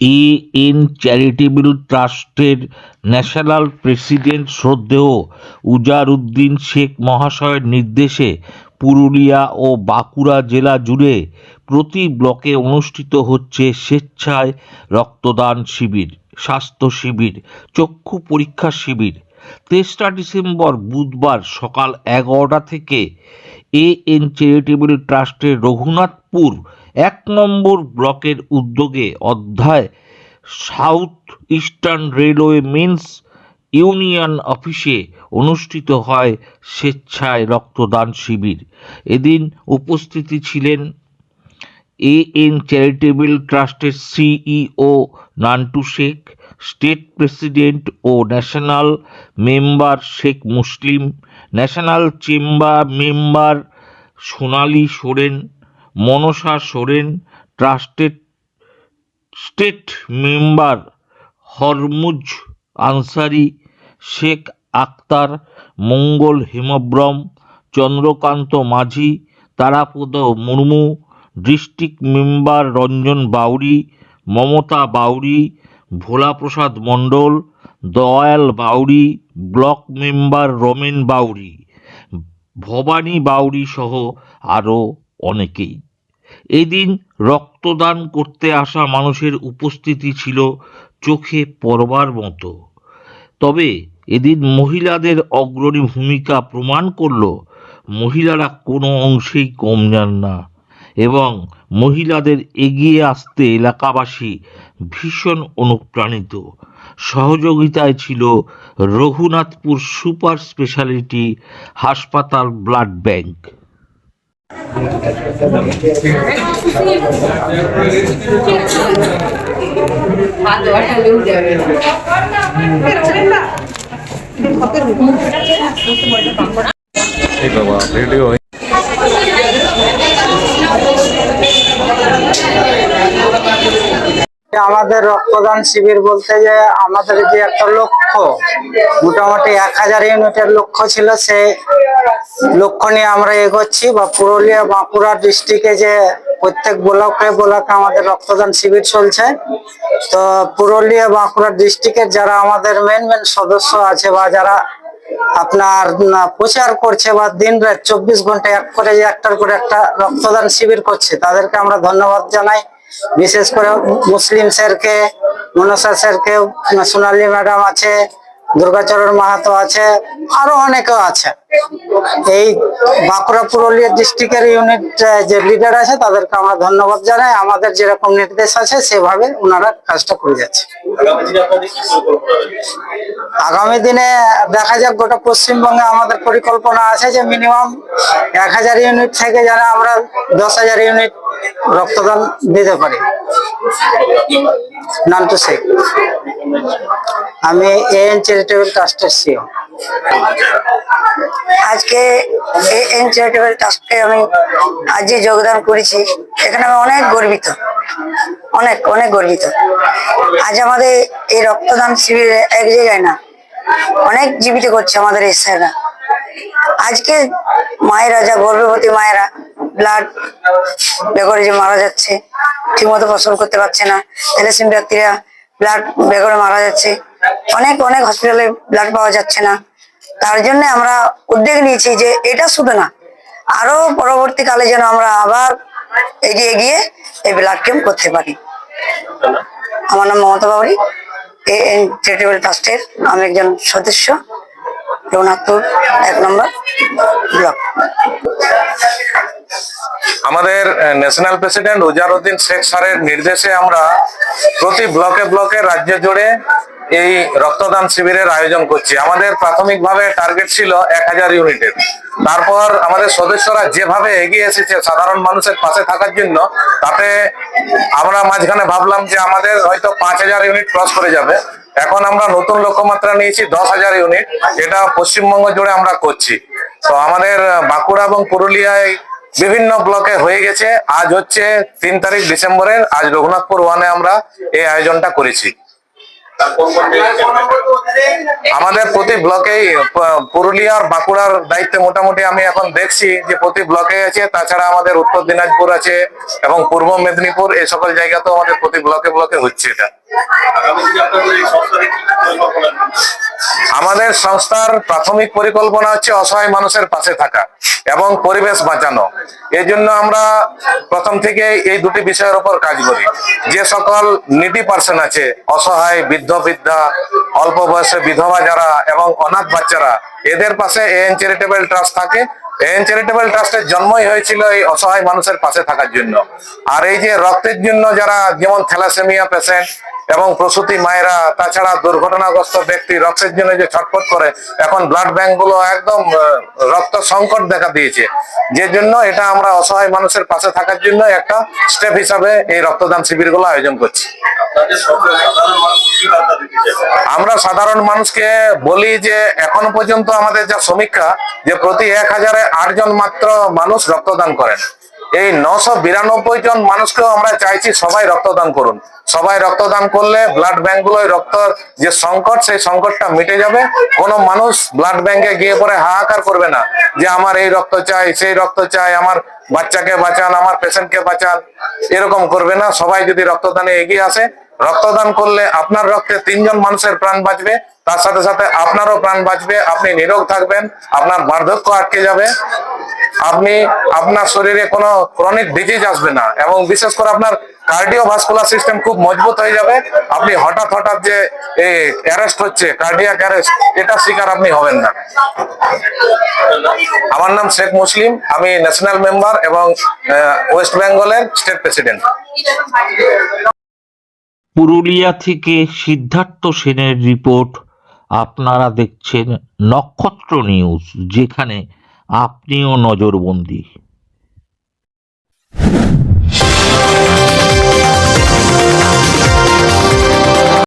এ N charitable ট্রাস্টের national president শ্রদ্ধেয় উজার উদ্দিন শেখ মহাশয়ের নির্দেশে পুরুলিয়া ও বাঁকুড়া জেলা জুড়ে প্রতি ব্লকে অনুষ্ঠিত হচ্ছে স্বেচ্ছায় রক্তদান শিবির, স্বাস্থ্য শিবির, চক্ষু পরীক্ষা শিবির। তেসরা ডিসেম্বর বুধবার সকাল এগারোটা থেকে এ এন চ্যারিটেবল ট্রাস্টের রঘুনাথপুর এক নম্বর ব্লকের উদ্যোগে অধ্যায় south eastern railway men's union অফিসে অনুষ্ঠিত হয় স্বেচ্ছায় রক্তদান শিবির। এদিন উপস্থিতি ছিলেন এ এন চ্যারিটেবল ট্রাস্টের CEO Nantu Sheikh, state president ও national member Sheikh Muslim national chamber member Sonali Soren, Mansa Soren, trusted state member Hormuz Ansari, Sheikh Akhtar, Mangal Hembrom, Chandrakanta Majhi, Tarapada Murmu, district member Ranjan Bauri, Mamata Bauri, Bholaprasad Mondal Dayal Bauri block member Ramen Bauri Bhabani Bauri সহ আরও অনেকেই। এদিন রক্তদান করতে আসা মানুষের উপস্থিতি ছিল চোখে পড়বার মতো। তবে এদিন মহিলাদের অগ্রণী ভূমিকা প্রমাণ করল, মহিলারা কোনো অংশেই কম যান না। এবং মহিলাদের এগিয়ে আসতে এলাকাবাসী ভীষণ অনুপ্রাণিত। সহযোগিতায় ছিল রঘুনাথপুর সুপার স্পেশালিটি হাসপাতাল ব্লাড ব্যাংক। আমাদের রক্তদান শিবির বলতে যে আমাদের যে একটা লক্ষ্য, মোটামুটি এক হাজার ইউনিটের লক্ষ্য ছিল সে লক্ষ্য নিয়ে আমরা এগোচ্ছি। বা পুরুলিয়া, বাঁকুড়া ডিস্ট্রিক্টে যে প্রত্যেক ব্লকে ব্লকে আমাদের রক্তদান শিবির চলছে। তো পুরুলিয়া, বাঁকুড়া ডিস্ট্রিক্টের যারা আমাদের মেন মেন সদস্য আছে বা যারা আপনার প্রচার করছে বা দিন রাত চব্বিশ ঘণ্টা এক করে যে একটার করে একটা রক্তদান শিবির করছে, তাদেরকে আমরা ধন্যবাদ জানাই। বিশেষ করে মুসলিম স্যারকে, মনসা স্যারকে, সোনালী ম্যাডাম আছে, দুর্গাচরণ মাহাতো আছে, আরও অনেকেও আছে। এই বাঁকুড়া পুরুলিয়া ডিস্ট্রিক্টের ইউনিট যে লিডার আছে, তাদেরকে আমরা ধন্যবাদ জানাই। আমাদের যেরকম নির্দেশ আছে, সেভাবে ওনারা কাজটা করে যাচ্ছে। আগামী দিনে দেখা যাক, গোটা পশ্চিমবঙ্গে আমাদের পরিকল্পনা আছে যে মিনিমাম এক হাজার ইউনিট থেকে যারা আমরা দশ হাজার ইউনিট রক্তদান দিতে পারি। নান্টু শেখ। আমি এএন চ্যারিটেবল ট্রাস্টের সিও আজকে এই এন চ্যারিটেবল ট্রাস্টে আমি আজকে যোগদান করেছি। এখানে আমি অনেক গর্বিত। অনেক অনেক গর্বিত। আজ আমাদের এই রক্তদান শিবিরে এক জায়গায় না, অনেক জীবিত করছে আমাদের এই স্যাররা। আজকে মায়েরা যা গর্ভবতী মায়েরা ব্লাড বেগরে যে মারা যাচ্ছে, ঠিকমতো ফসল করতে পারছে না। থ্যালাসেমিয়া ব্যক্তিরা ব্লাড বেগরে মারা যাচ্ছে। অনেক অনেক হসপিটালে ব্লাড পাওয়া যাচ্ছে না। তার জন্য আমরা উদ্যোগ নিয়েছি যে এটা শুধু না, আরও পরবর্তীকালে যেন আমরা আবার এগিয়ে গিয়ে এই ব্লাড ক্যাম্প করতে পারি। আমার নাম Mamata Babri A N charitable ট্রাস্টের আমি একজন সদস্য। এক নম্বর ব্লক। আমাদের ন্যাশনাল প্রেসিডেন্ট উজারউদ্দিন শেখ স্যারের নির্দেশে আমরা প্রতি ব্লকে ব্লকে রাজ্য জুড়ে এই রক্তদান শিবিরের আয়োজন করছি। আমাদের প্রাথমিকভাবে টার্গেট ছিল এক হাজার ইউনিটের। তারপর আমাদের সদস্যরা যেভাবে এগিয়ে এসেছে সাধারণ মানুষের পাশে থাকার জন্য, তাতে আমরা মাঝখানে ভাবলাম যে আমাদের হয়তো পাঁচ হাজার ইউনিট ক্রস করে যাবে। এখন আমরা নতুন লক্ষ্যমাত্রা নিয়েছি দশ হাজার ইউনিট এটা পশ্চিমবঙ্গ জুড়ে আমরা করছি। তো আমাদের বাঁকুড়া এবং পুরুলিয়ায় বিভিন্ন ব্লকে হয়ে গেছে। আজ হচ্ছে তিন তারিখ ডিসেম্বরের, আজ রঘুনাথপুর ওয়ানে আমরা এই আয়োজনটা করেছি। আমাদের প্রতি ব্লকেই পুরুলিয়ার বাঁকুড়ার দায়িত্বে মোটামুটি আমি এখন দেখছি যে প্রতি ব্লকে আছে, তাছাড়া আমাদের উত্তর দিনাজপুর আছে এবং পূর্ব মেদিনীপুর, এই সকল জায়গাতেও আমাদের প্রতি ব্লকে ব্লকে হচ্ছে এটা। আমাদের সংস্থার প্রাথমিক পরিকল্পনা হচ্ছে অসহায় মানুষের পাশে থাকা এবং পরিবেশ বাঁচানো। এই জন্য আমরা প্রথম থেকে এই দুটি বিষয়ের উপর কাজ করি। যে সকল নিটি পার্সন আছে, অসহায়, বৃদ্ধ, বৃদ্ধা, অল্প বয়সে বিধবা যারা এবং অনাথ বাচ্চারা, এদের পাশে এএন চ্যারিটেবল ট্রাস্ট থাকে। এএন চ্যারিটেবল ট্রাস্টের জন্মই হয়েছিল এই অসহায় মানুষের পাশে থাকার জন্য। আর এই যে রক্তের জন্য যারা, যেমন থ্যালাসেমিয়া পেশেন্ট এবং প্রসূতি মায়েরা, তাছাড়া দুর্ঘটনাগ্রস্ত ব্যক্তি রক্তের জন্য যে ছটফট করে, এখন ব্লাড ব্যাংকগুলো একদম রক্ত সংকট দেখা দিয়েছে। যে জন্য এটা আমরা অসহায় মানুষের পাশে থাকার জন্য একটা স্টেপ হিসাবে এই রক্তদান শিবিরগুলো আয়োজন করছি। আমরা সাধারণ মানুষকে বলি যে, এখন পর্যন্ত আমাদের যা সমীক্ষা যে প্রতি এক হাজারে আটজন মাত্র মানুষ রক্তদান করেন। এই নশো বিরানব্বই জন মানুষকেও আমরা চাইছি সবাই রক্তদান করুন। সবাই রক্তদান করলে ব্লাড ব্যাংক গুলোয় রক্ত যে সংকট, সেই সংকটটা মিটে যাবে। কোনো মানুষ ব্লাড ব্যাংকে গিয়ে পরে হাহাকার করবে না যে আমার এই রক্ত চাই, সেই রক্ত চাই, আমার বাচ্চাকে বাঁচান, আমার পেশেন্টকে বাঁচান। এরকম করবে না। সবাই যদি রক্তদানে এগিয়ে আসে রক্তদান করলে আপনার রক্তে তিনজন মানুষের প্রাণ বাঁচবে, তার সাথে সাথে আপনারও প্রাণ বাঁচবে, আপনি নিরোগ থাকবেন, আপনার বার্ধক্য আটকে যাবে, আপনি আপনার শরীরে কোনো ক্রনিক ডিজিজ আসবে না এবং বিশেষ করে আপনার কার্ডিও ভাস্কুলার সিস্টেম খুব মজবুত হয়ে যাবে, আপনি হঠাৎ হঠাৎ যে এই অ্যারেস্ট হচ্ছে কার্ডিয়াক অ্যারেস্ট এটা শিকার আপনি হবেন না। আমার নাম শেখ মুসলিম, আমি ন্যাশনাল মেম্বার এবং ওয়েস্ট বেঙ্গলের স্টেট প্রেসিডেন্ট পুরুলিয়া থেকে সিদ্ধার্থ সেনের রিপোর্ট আপনারা দেখছেন নক্ষত্র নিউজ যেখানে আপনিও নজরবন্দি।